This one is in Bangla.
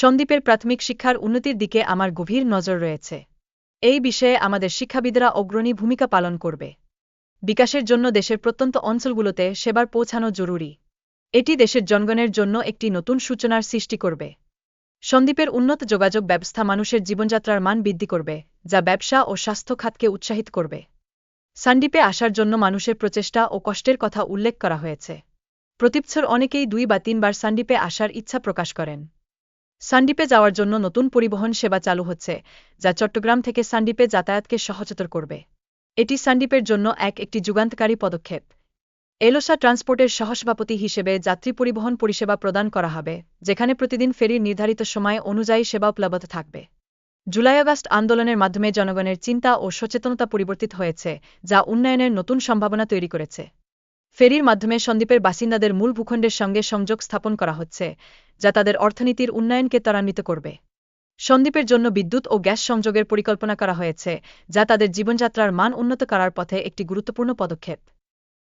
সন্দ্বীপের প্রাথমিক শিক্ষার উন্নতির দিকে আমার গভীর নজর রয়েছে। এই বিষয়ে আমাদের শিক্ষাবিদরা অগ্রণী ভূমিকা পালন করবে। বিকাশের জন্য দেশের প্রত্যন্ত অঞ্চলগুলোতে সেবার পৌঁছানো জরুরি। এটি দেশের জনগণের জন্য একটি নতুন সূচনার সৃষ্টি করবে। সন্দ্বীপের উন্নত যোগাযোগ ব্যবস্থা মানুষের জীবনযাত্রার মান বৃদ্ধি করবে, যা ব্যবসা ও স্বাস্থ্য খাতকে উৎসাহিত করবে। সান্দ্বীপে আসার জন্য মানুষের প্রচেষ্টা ও কষ্টের কথা উল্লেখ করা হয়েছে। প্রতিবছর অনেকেই দুই বা তিনবার সান্দ্বীপে আসার ইচ্ছা প্রকাশ করেন। সান্দ্বীপে যাওয়ার জন্য নতুন পরিবহন সেবা চালু হচ্ছে, যা চট্টগ্রাম থেকে সান্দ্বীপে যাতায়াতকে সহজতর করবে। এটি সান্দ্বীপের জন্য এক একটি যুগান্তকারী পদক্ষেপ। এলোসা ট্রান্সপোর্টের সহসভাপতি হিসেবে যাত্রী পরিবহন পরিষেবা প্রদান করা হবে, যেখানে প্রতিদিন ফেরির নির্ধারিত সময় অনুযায়ী সেবা উপলব্ধ থাকবে। জুলাই আগস্ট আন্দোলনের মাধ্যমে জনগণের চিন্তা ও সচেতনতা পরিবর্তিত হয়েছে, যা উন্নয়নের নতুন সম্ভাবনা তৈরি করেছে। ফেরির মাধ্যমে সন্দ্বীপের বাসিন্দাদের মূল ভূখণ্ডের সঙ্গে সংযোগ স্থাপন করা হচ্ছে, যা তাদের অর্থনীতির উন্নয়নকে ত্বরান্বিত করবে। সন্দ্বীপের জন্য বিদ্যুৎ ও গ্যাস সংযোগের পরিকল্পনা করা হয়েছে, যা তাদের জীবনযাত্রার মান উন্নত করার পথে একটি গুরুত্বপূর্ণ পদক্ষেপ।